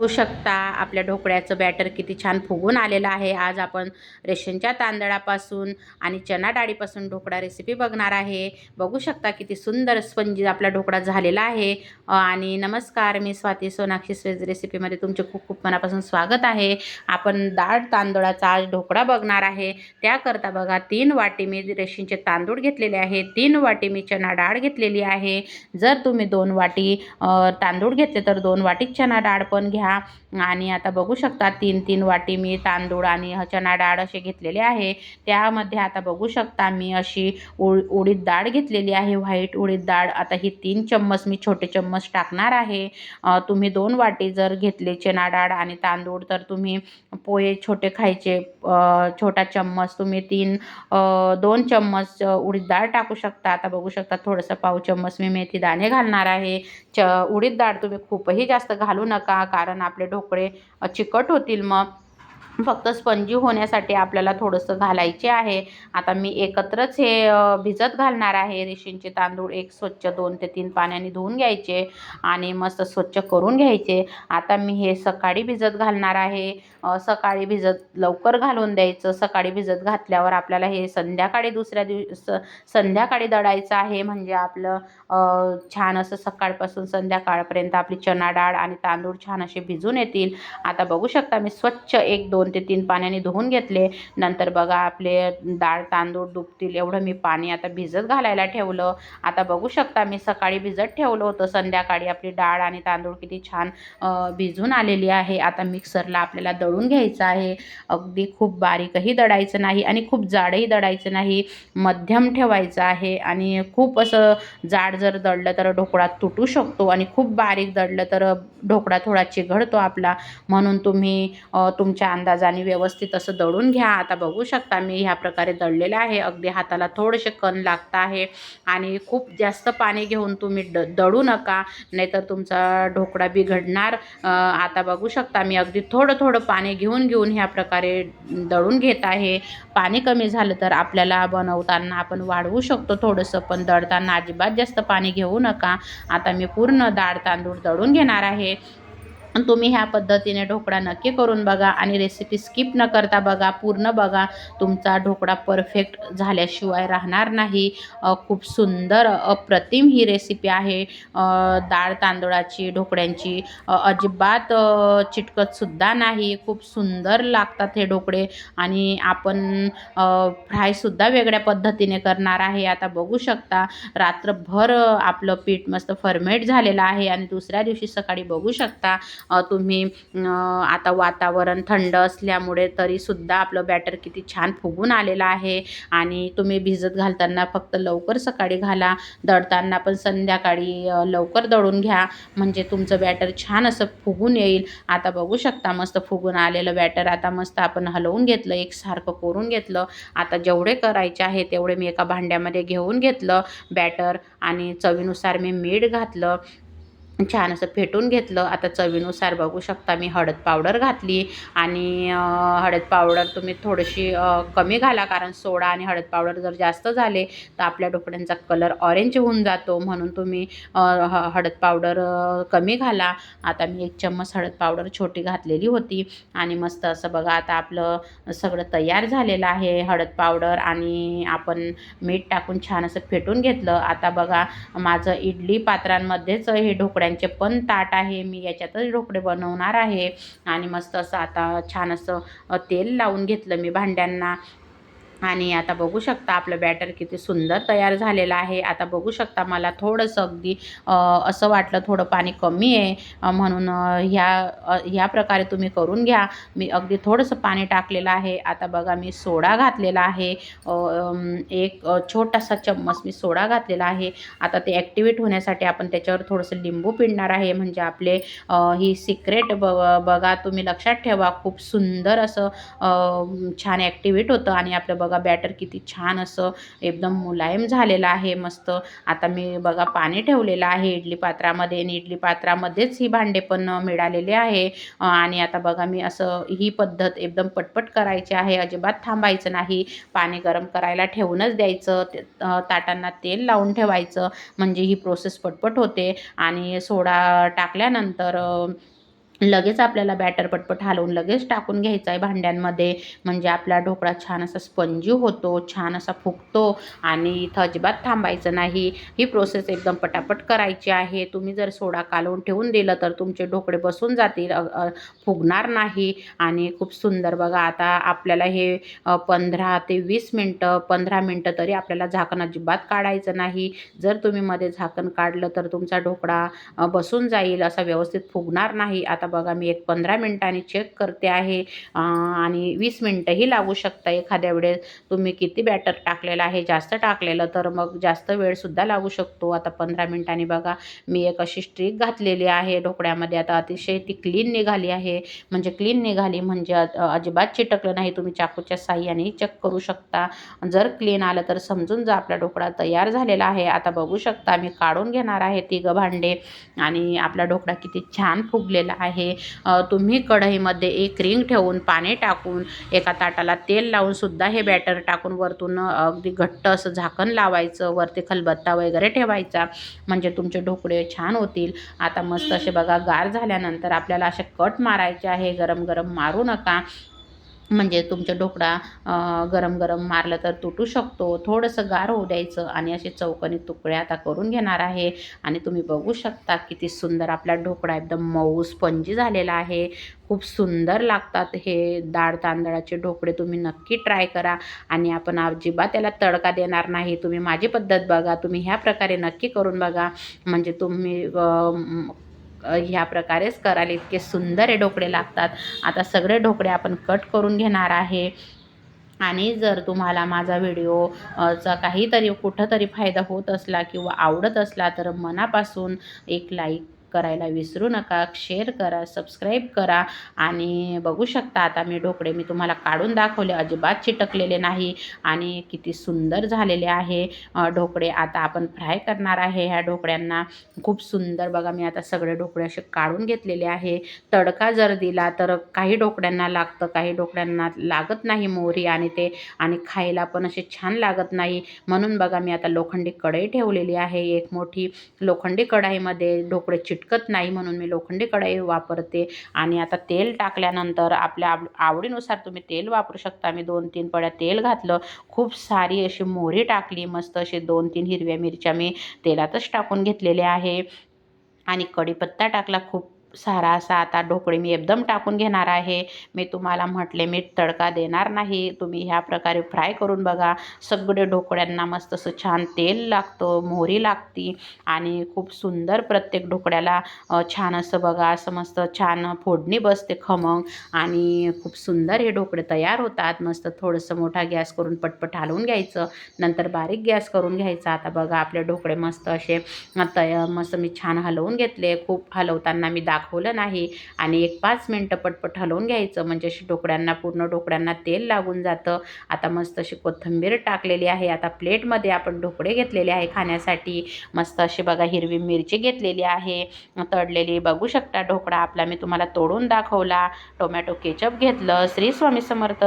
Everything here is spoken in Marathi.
बघू शकता. आपल्या ढोकळ्याचं बॅटर किती छान फुगून आलेलं आहे. आज आपण रेशनच्या तांदळापासून आणि चना डाळीपासून ढोकळा रेसिपी बघणार आहे. बघू शकता किती सुंदर स्पंजी आपला ढोकळा झालेला आहे. आणि नमस्कार मी स्वाती सोनाक्षी स्वेज रेसिपीमध्ये तुमचे खूप खूप मनापासून स्वागत आहे. आपण डाळ तांदळाचा आज ढोकळा बघणार आहे. त्याकरता बघा तीन वाटी मी रेशनचे तांदूळ घेतलेले आहे तीन वाटी मी चना डाळ घेतलेली आहे. जर तुम्ही दोन वाटी तांदूळ घेतले तर दोन वाटी चना डाळ पण घ्या. आणि आता बघू शकता तीन तीन वाटी मी तांदूळ आणि चणा चना डाळ असे घेतलेले आहे. त्यामध्ये आता बघू शकता मी अशी उड उडीद डाळ घेतलेली आहे. व्हाईट उडीद डाळ आता ही तीन चम्मच मी छोटे चम्मच टाकणार आहे. तुम्ही दोन वाटी जर घेतले चना डाळ आणि तांदूळ तर तुम्ही पोहे छोटे खायचे छोटा चम्मच तुम्ही तीन दोन चम्मच उडीद डाळ टाकू शकता. आता बघू शकता थोडंसं पाव चम्मच मी मेथी दाणे घालणार आहे. च उडीद डाळ तुम्ही खूपही जास्त घालू नका कारण आपले ढोकळे चिकट होतील मग. फक्त स्पंजी होण्यासाठी आपल्याला थोडंसं घालायचे आहे. आता मी एकत्रच हे भिजत घालणार आहे. रेशींचे तांदूळ एक स्वच्छ दोन ते तीन पाण्याने धुवून घ्यायचे आणि मस्त स्वच्छ करून घ्यायचे. आता मी हे सकाळी भिजत घालणार आहे. सकाळी भिजत लवकर घालून द्यायचं. सकाळी भिजत घातल्यावर आपल्याला हे संध्याकाळी दुसऱ्या दिवस संध्याकाळी दळायचं आहे. म्हणजे आपलं छान असं सकाळपासून संध्याकाळपर्यंत आपली चना डाळ आणि तांदूळ छान असे भिजून येतील. आता बघू शकता मी स्वच्छ एक दोन ते तीन पाण्याने धुवून घेतले. नंतर बघा आपले डाळ तांदूळ दुपतील एवढं मी पाणी आता भिजत घालायला ठेवलं. आता बघू शकता मी सकाळी भिजत ठेवलं होतं. संध्याकाळी आपली डाळ आणि तांदूळ किती छान भिजून आलेली आहे. आता मिक्सरला आपल्याला दळून घ्यायचं आहे. अगदी खूप बारीकही दडायचं नाही आणि खूप जाडही दडायचं नाही. मध्यम ठेवायचं आहे आणि खूप असं जाड जर दळलं तर ढोकळा तुटू शकतो आणि खूप बारीक दळलं तर ढोकळा थोडा चिघडतो आपला. म्हणून तुम्ही तुमच्या अंदाजाने व्यवस्थित असं दळून घ्या. आता बघू शकता मी ह्या प्रकारे दळलेलं आहे. अगदी हाताला थोडेसे कण लागतं आहे आणि खूप जास्त पाणी घेऊन तुम्ही ड दळू नका. नाहीतर तुमचा ढोकळा बिघडणार. आता बघू शकता मी अगदी थोडं थोडं पाणी पाणी घेऊन घेऊन ह्या प्रकारे दळून घेत आहे. पाणी कमी झालं तर आपल्याला बनवताना आपण वाढवू शकतो थोडंसं पण दळताना अजिबात जास्त पाणी घेऊ नका. आता मी पूर्ण डाळ तांदूळ दळून घेणार आहे. तुम्ही ह्या पद्धतीने ढोकळा नक्की करून बघा आणि रेसिपी स्किप न करता बघा पूर्ण बघा. तुमचा ढोकळा परफेक्ट झाल्याशिवाय राहणार नाही. खूप सुंदर अप्रतिम ही रेसिपी आहे. डाळ तांदूळाची ढोकळ्यांची अजिबात चिटकतसुद्धा नाही. खूप सुंदर लागतात हे ढोकळे आणि आपण फ्रायसुद्धा वेगळ्या पद्धतीने करणार आहे. आता बघू शकता रात्रभर आपलं पीठ मस्त फर्मेट झालेलं आहे आणि दुसऱ्या दिवशी सकाळी बघू शकता तुम्ही आता वातावरण थंड असल्यामुळे तरीसुद्धा आपलं बॅटर किती छान फुगून आलेलं आहे. आणि तुम्ही भिजत घालताना फक्त लवकर सकाळी घाला. दळताना पण संध्याकाळी लवकर दळून घ्या. म्हणजे तुमचं बॅटर छान असं फुगून येईल. आता बघू शकता मस्त फुगून आलेलं बॅटर आता मस्त आपण हलवून घेतलं एकसारखं करून घेतलं. आता जेवढे करायचे आहे तेवढे मी एका भांड्यामध्ये घेऊन घेतलं बॅटर आणि चवीनुसार मी मीठ घातलं. छान असं फेटून घेतलं. आता चवीनुसार बघू शकता मी हळद पावडर घातली आणि हळद पावडर तुम्ही थोडीशी कमी घाला कारण सोडा आणि हळद पावडर जर जास्त झाले तर आपल्या ढोकळ्यांचा कलर ऑरेंज होऊन जातो. म्हणून तुम्ही ह हळद पावडर कमी घाला. आता मी एक चम्मच हळद पावडर छोटी घातलेली होती आणि मस्त असं बघा आता आपलं सगळं तयार झालेलं आहे. हळद पावडर आणि आपण मीठ टाकून छान असं फेटून घेतलं. आता बघा माझं इडली पात्रांमध्येच हे ढोकळ्यांचे पण ताट आहे. मी याच्यातच ढोकळे बनवणार आहे. आणि मस्त असं आता छान असं तेल लावून घेतलं मी भांड्यांना. आणि आता बघू शकता आपलं बॅटर किती सुंदर तयार झालेलं आहे. आता बघू शकता मला थोडंसं अगदी असं वाटलं थोडं पाणी कमी आहे. म्हणून ह्या ह्या प्रकारे तुम्ही करून घ्या. मी अगदी थोडंसं पाणी टाकलेलं आहे. आता बघा मी सोडा घातलेला आहे. एक छोटासा चम्मच मी सोडा घातलेला आहे. आता ते ॲक्टिवेट होण्यासाठी आपण त्याच्यावर थोडंसं लिंबू पिळणार आहे. म्हणजे आपले ही सिक्रेट ब बघा तुम्ही लक्षात ठेवा. खूप सुंदर असं छान ॲक्टिवेट होतं आणि आपलं बघा बघा बॅटर किती छान असं एकदम मुलायम झालेलं आहे मस्त. आता मी बघा पाणी ठेवलेलं आहे इडली पात्रामध्ये आणि इडली पात्रामध्येच ही भांडे पण मिळालेले आहे. आणि आता बघा मी असं ही पद्धत एकदम पटपट करायची आहे. अजिबात थांबायचं नाही. पाणी गरम करायला ठेवूनच द्यायचं. ते- ताटांना तेल लावून ठेवायचं. म्हणजे ही प्रोसेस पटपट होते. आणि सोडा टाकल्यानंतर लगेच आपल्याला बॅटर पटपट हलवून लगेच टाकून घ्यायचं आहे भांड्यांमध्ये. म्हणजे आपला ढोकळा छान असा स्पंजी होतो छान असा फुगतो आणि इथं अजिबात थांबायचं नाही. ही प्रोसेस एकदम पटापट करायची आहे. तुम्ही जर सोडा कालवून ठेवून दिलं तर तुमचे ढोकळे बसून जातील फुगणार नाही. आणि खूप सुंदर बघा आता आपल्याला हे पंधरा ते वीस मिनटं पंधरा मिनटं तरी आपल्याला झाकण अजिबात काढायचं नाही. जर तुम्ही मध्ये झाकण काढलं तर तुमचा ढोकळा बसून जाईल असा व्यवस्थित फुगणार नाही. आता बघा मी एक पंधरा मिनटांनी चेक करते आहे. आणि वीस मिनटंही लागू शकता एखाद्या वेळेस. तुम्ही किती बॅटर टाकलेलं आहे जास्त टाकलेलं तर मग जास्त वेळसुद्धा लागू शकतो. आता पंधरा मिनटांनी बघा मी एक अशी स्ट्रीक घातलेली आहे ढोकळ्यामध्ये आता अतिशय ती क्लीन निघाली आहे. म्हणजे क्लीन निघाली म्हणजे अजिबात चिटकलं नाही. तुम्ही चाकूच्या साह्यानेही चेक करू शकता. जर क्लीन आलं तर समजून जा आपला ढोकळा तयार झालेला आहे. आता बघू शकता मी काढून घेणार आहे तिघं भांडे. आणि आपला ढोकळा किती छान फुगलेला आहे. आहे. तुम्ही कढईमध्ये एक रिंग ठेवून पाणी टाकून एका ताटाला तेल लावून सुद्धा हे बॅटर टाकून वरतून अगदी घट्ट असं झाकण लावायचं वरती खलबत्ता वगैरे ठेवायचा. म्हणजे तुमचे ढोकळे छान होतील. आता मस्त असे बघा गार झाल्यानंतर आपल्याला असे कट मारायचे आहे. गरम गरम मारू नका. म्हणजे तुमचा ढोकळा गरम गरम मारलं तर तुटू शकतो. थोडंसं गार होऊ द्यायचं आणि असे चौकोनी तुकडे आता करून घेणार आहे. आणि तुम्ही बघू शकता किती सुंदर आपला ढोकळा एकदम मऊ स्पंजी झालेला आहे. खूप सुंदर लागतात हे डाळ तांदळाचे ढोकळे. तुम्ही नक्की ट्राय करा आणि आपण अजिबात त्याला तडका देणार नाही. तुम्ही माझी पद्धत बघा. तुम्ही ह्या प्रकारे नक्की करून बघा. म्हणजे तुम्ही ह्या प्रकारेच कराल इतके सुंदर हे ढोकळे लागतात. आता सगळे ढोकळे आपण कट करून घेणार आहे. आणि जर तुम्हाला माझा व्हिडिओ चा काहीतरी कुठंतरी फायदा होत असला किंवा आवडत असला तर मनापासून एक लाईक करायला विसरू नका. शेअर करा सबस्क्राईब करा आणि बघू शकता आता मी ढोकळे मी तुम्हाला काढून दाखवले. अजिबात चिटकलेले नाही आणि किती सुंदर झालेले आहे. ढोकळे आता आपण फ्राय करणार आहे. ह्या ढोकळ्यांना खूप सुंदर बघा मी आता सगळे ढोकळे असे काढून घेतलेले आहे. तडका जर दिला तर काही ढोकळ्यांना लागतं काही ढोकळ्यांना लागत नाही मोहरी आणि ते आणि खायला पण असे छान लागत नाही. म्हणून बघा मी आता लोखंडी कढई ठेवलेली आहे. एक मोठी लोखंडी कढाईमध्ये ढोकळे चिट चिटकत नाही म्हणून मी लोखंडी कढई वापरते. आणि आता तेल टाकल्यानंतर आपल्या आव आवडीनुसार तुम्ही तेल वापरू शकता. मी दोन तीन पड्या तेल घातलं. खूप सारी अशी मोहरी टाकली. मस्त असे दोन तीन हिरव्या मिरच्या मी तेलातच टाकून घेतलेल्या आहे. आणि कढीपत्ता टाकला. खूप सारा असा आता ढोकळे मी एकदम टाकून घेणार आहे. मी तुम्हाला म्हटले मी तडका देणार नाही. तुम्ही ह्या प्रकारे फ्राय करून बघा. सगळे ढोकळ्यांना मस्त असं छान तेल लागतं मोहरी लागती आणि खूप सुंदर प्रत्येक ढोकळ्याला छान असं बघा असं मस्त छान फोडणी बसते खमंग आणि खूप सुंदर हे ढोकळे तयार होतात. मस्त थोडंसं मोठा गॅस करून पटपट हलवून घ्यायचं. नंतर बारीक गॅस करून घ्यायचा. आता बघा आपले ढोकळे मस्त असे तया मस्त मी छान हलवून घेतले. खूप हलवताना मी दाखवलं नाही. आणि एक पाच मिनटं पटपट हलवून घ्यायचं. म्हणजे अशी ढोकळ्यांना पूर्ण ढोकळ्यांना तेल लागून जातं. आता मस्त अशी कोथिंबीर टाकलेली आहे. आता प्लेटमध्ये आपण ढोकळे घेतलेले आहे खाण्यासाठी. मस्त अशी बघा हिरवी मिरची घेतलेली आहे. तळलेली बघू शकता ढोकळा आपला. मी तुम्हाला तोडून दाखवला. टोमॅटो केचप घेतलं. श्री स्वामी समर्थ.